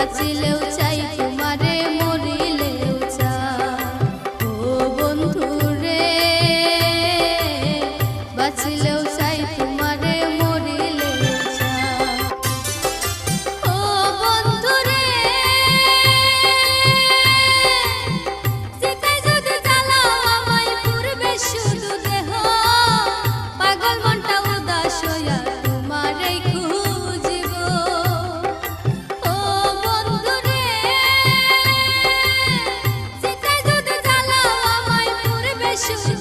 বাঁচলেও চাই। special.